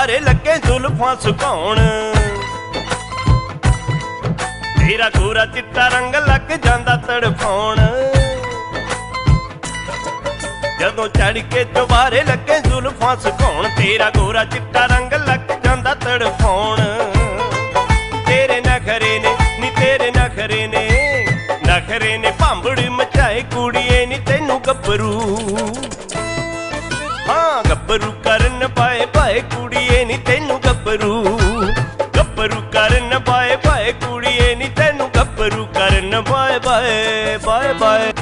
ਚੜ ਲੱਗੇ ਜ਼ੁਲਫਾਂ ਸੁਕਾਉਣ। ਤੇਰਾ ਗੋਰਾ ਚਿੱਟਾ ਰੰਗ ਲੱਗ ਜਾਂਦਾ ਤੜਫਾਉਣ। ਜਦੋਂ ਚੜ ਕੇ ਦੁਬਾਰੇ ਲੱਗੇ ਜ਼ੁਲਫਾਂ ਸੁਕਾਉਣ, ਤੇਰਾ ਗੋਰਾ ਚਿੱਟਾ ਰੰਗ ਲੱਗ ਜਾਂਦਾ ਤੜਫਾਉਣ। ਤੇਰੇ ਨਖਰੇ ਨੇ, ਨੀ ਤੇਰੇ ਨਖਰੇ ਨੇ ਨਖਰੇ ਨੇ ਭਾਂਬੜ ਮਚਾਏ ਕੁੜੀਏ, ਨੀ ਤੈਨੂੰ ਗੱਭਰੂ। ਹਾਂ, ਗੱਭਰੂ ਕਰ ਕਰਨ ਪਾਏ ਪਾਏ ਕੁੜੀਏ ਨੀ ਤੈਨੂੰ ਗੱਭਰੂ। ਗੱਭਰੂ ਕਰਨ ਪਾਏ ਪਾਏ ਕੁੜੀਏ ਨੀ ਤੈਨੂੰ ਗੱਭਰੂ। ਕਰਨ ਪਾਏ ਪਾਏ ਬਾਏ ਬਾਏ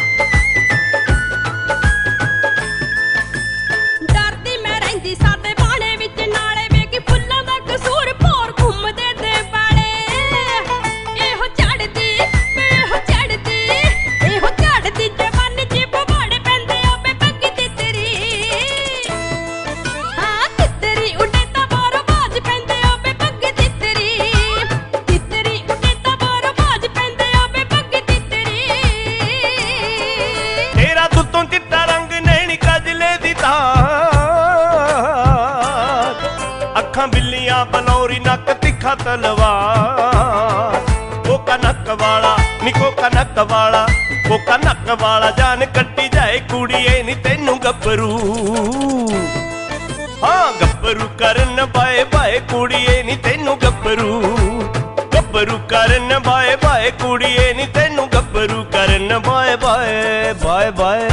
ਬਿੱਲੀਆਂ ਬਲੌਰੀ ਨੱਕ ਤਿੱਖਾ ਤਲਵਾਰ ਕੋਕਾ ਨੱਕ ਵਾਲਾ, ਨੀ ਕੋਕਾ ਨੱਕ ਵਾਲਾ, ਕੋਕਾ ਨੱਕ ਵਾਲਾ ਜਾਨ ਕੱਟੀ ਜਾਏ ਕੁੜੀਏ, ਨੀ ਤੈਨੂੰ ਗੱਭਰੂ। ਹਾਂ, ਗੱਭਰੂ ਕਰਨ ਬਾਏ ਬਾਏ ਕੁੜੀਏ, ਨੀ ਤੈਨੂੰ ਗੱਭਰੂ। ਗੱਭਰੂ ਕਰਨ ਬਾਏ ਬਾਏ ਕੁੜੀਏ, ਨੀ ਤੈਨੂੰ ਗੱਭਰੂ ਕਰਨ ਬਾਏ ਬਾਏ ਬਾਏ ਬਾਏ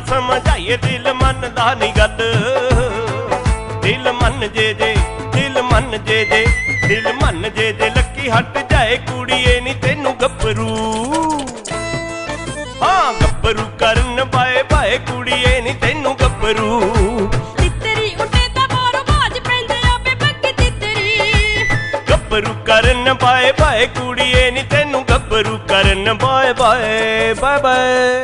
ਬੜਾ ਸਮਝਾਈਏ ਦਿਲ ਮੰਨਦਾ ਨਹੀਂ ਗੱਲ। ਦਿਲ ਮੰਨ ਜੇ ਜੇ ਦਿਲ ਮੰਨ ਜੇ ਜੇ ਦਿਲ ਮੰਨ ਜੇ ਜੇ ਲੱਕੀ ਹਟ ਜਾਏ ਕੁੜੀਏ ਨੀ ਤੈਨੂੰ ਗੱਭਰੂ। ਹਾਂ ਗੱਭਰੂ ਕਰਨ ਬਾਏ ਬਾਏ ਕੁੜੀਏ ਨੀ ਤੈਨੂੰ ਗੱਭਰੂ। ਤਿੱਤਰੀ ਉੱਡੇ ਤਾਂ ਬਾਰੋ ਬਾਜ ਪੈਂਦੇ ਆ ਬੇ ਬੱਗੀ ਤਿੱਤਰੀ। ਗੱਭਰੂ ਕਰਨ ਬਾਏ ਬਾਏ ਕੁੜੀਏ ਨੀ ਤੈਨੂੰ ਗੱਭਰੂ ਕਰਨ ਬਾਏ ਬਾਏ ਬਾਏ ਬਾਏ